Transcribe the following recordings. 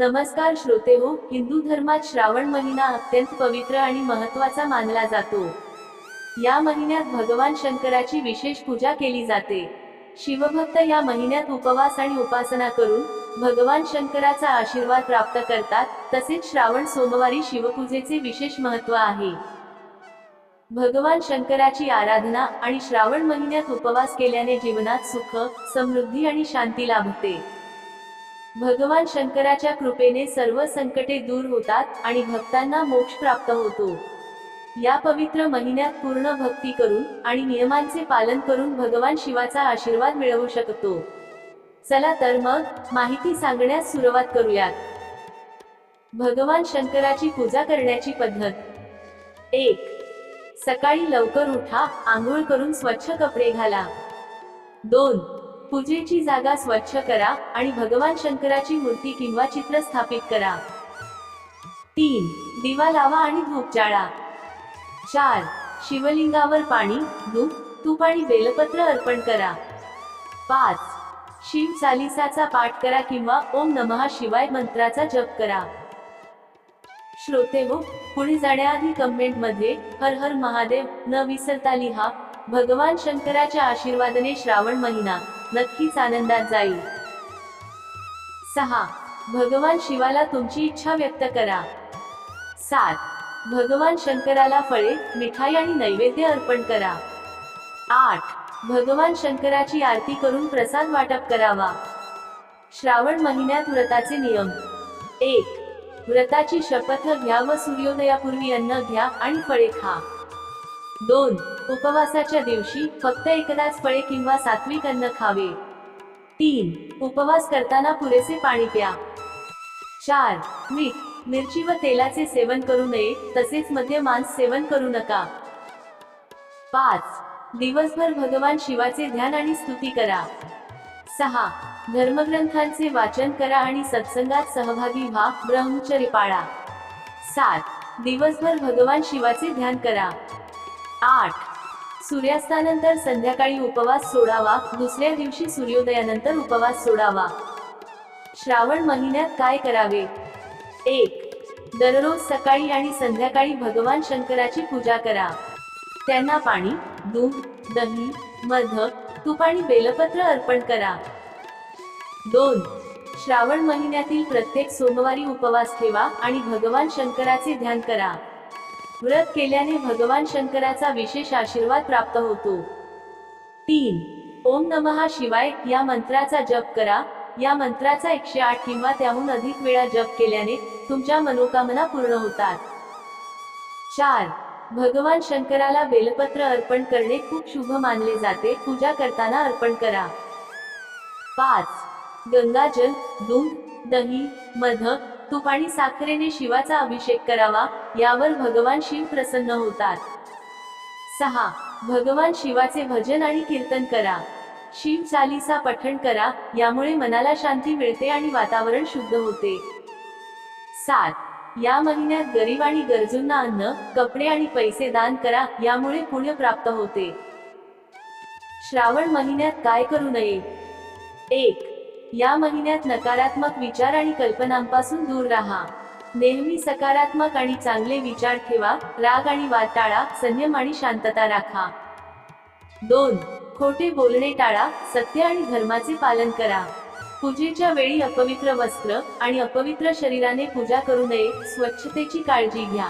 नमस्कार श्रोते हो हिंदू धर्मात श्रावण महिना अत्यंत पवित्र आणि महत्त्वाचा मानला जातो. या महिन्यात भगवान शंकराची विशेष पूजा केली जाते. शिवभक्त या महिन्यात उपवास आणि उपासना करून भगवान शंकराचा आशीर्वाद प्राप्त करतात तसेच श्रावण सोमवारी शिवपूजेचे विशेष महत्त्व आहे. भगवान शंकराची आराधना आणि श्रावण महिन्यात उपवास केल्याने जीवनात सुख समृद्धी आणि शांती लाभते. भगवान शंकराच्या कृपेने सर्व संकटे दूर होतात आणि भक्तांना मोक्ष प्राप्त होतो. या पवित्र महिन्यात पूर्ण भक्ती करून आणि नियमांचे पालन करून भगवान शिवाचा आशीर्वाद मिळवू शकतो. चला तर मग माहिती सांगण्यास सुरुवात करूयात. भगवान शंकराची पूजा करण्याची पद्धत. एक सकाळी लवकर उठा आंघोळ करून स्वच्छ कपडे घाला. दोन पूजेची जागा स्वच्छ करा आणि भगवान शंकराची मूर्ती किंवा चित्र स्थापित करा. तीन दिवा लावा आणि धूप जाळा. चार शिवलिंगावर पाणी धूप तूप आणि बेलपत्र अर्पण करा. पाच शिव चालिसाचा पाठ करा किंवा ओम नमः शिवाय मंत्राचा जप करा. श्रोते हो पुढे जाण्याआधी कमेंटमध्ये हर हर महादेव न विसरता लिहा भगवान शंकराच्या आशीर्वादाने श्रावण महिना. नक्कीच आनंदात जाईल. सहा. भगवान शिवाला तुमची इच्छा व्यक्त करा. सात. भगवान शंकराला फळे मिठाई आणि नैवेद्य अर्पण करा. आठ. भगवान शंकराची आरती करून प्रसाद वाटप करावा. श्रावण महिन्यात व्रताचे नियम. एक. व्रताची शपथ घ्या व सूर्योदयापूर्वी अन्न घ्या आणि फळे खा. दोन उपवासाच्या दिवशी फक्त एकदाच फळे किंवा सात्विक अन्न खावे. तीन उपवास करताना पुरेसे पाणी प्या. चार मीठ मिरची व तेलाचे सेवन करू नये तसेच मध्ये मांस सेवन करू नका. पाच दिवसभर भगवान शिवाचे ध्यान आणि स्तुती करा. सहा धर्मग्रंथांचे वाचन करा आणि सत्संगात सहभागी व्हा ब्रह्मचर्य पाळा. सात दिवसभर भगवान शिवाचे ध्यान करा. आठ. सूर्यास्तानंतर संध्याकाळी उपवास सोडावा. दुसऱ्या दिवशी सूर्योदयानंतर उपवास सोडावा. श्रावण महिन्यात काय करावे? एक. दररोज सकाळी आणि संध्याकाळी भगवान शंकराची पूजा करा. त्यांना पाणी दूध दही मध तूप आणि बेलपत्र अर्पण करा. दोन. श्रावण महिन्यातील प्रत्येक सोमवारी उपवास ठेवा आणि भगवान शंकराचे ध्यान करा. व्रत केल्याने भगवान शंकराचा विशेष आशीर्वाद प्राप्त होतो. तीन. ओम नमहा शिवाय या मंत्राचा जप करा. या मंत्राचा एकशे आठ किंवा त्याहून अधिक वेळा जप केल्याने तुमच्या मनोकामना पूर्ण होतात. चार. भगवान शंकराला बेलपत्र अर्पण करणे खूप शुभ मानले जाते. पूजा करताना अर्पण करा. पाच. गंगाजल दूध दही मध तूप आणि साखरेने शिवाचा अभिषेक करावा यावर भगवान शिव प्रसन्न होतात. सहा. भगवान शिवाचे भजन आणि कीर्तन करा. शिव चालीसा पठण करा यामुळे मनाला शांती मिळते आणि वातावरण शुद्ध होते. सात. या महिन्यात गरीब आणि गरजूंना अन्न कपडे आणि पैसे दान करा यामुळे पुण्य प्राप्त होते. श्रावण महिन्यात काय करू नये? एक. या महिन्यात नकारात्मक विचार आणि कल्पनांपासून दूर राहा. नेहमी सकारात्मक आणि चांगले विचार ठेवा राग आणि वाद टाळा संयम आणि शांतता राखा. दोन खोटे बोलणे टाळा सत्य आणि धर्माचे पालन करा. पूजेच्या वेळी अपवित्र वस्त्र आणि अपवित्र शरीराने पूजा करू नये स्वच्छतेची काळजी घ्या.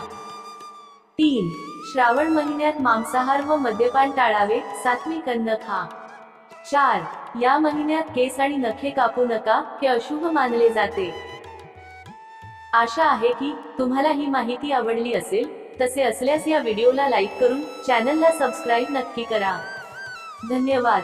तीन श्रावण महिन्यात मांसाहार व मद्यपान टाळावे सात्विक अन्न खा. चार. या महिन्यात केस आणि नखे कापू नका हे अशुभ मानले जाते. आशा आहे की तुम्हाला ही माहिती आवडली असेल तसे असल्यास या व्हिडिओला लाईक करून चॅनलला सबस्क्राईब नक्की करा. धन्यवाद.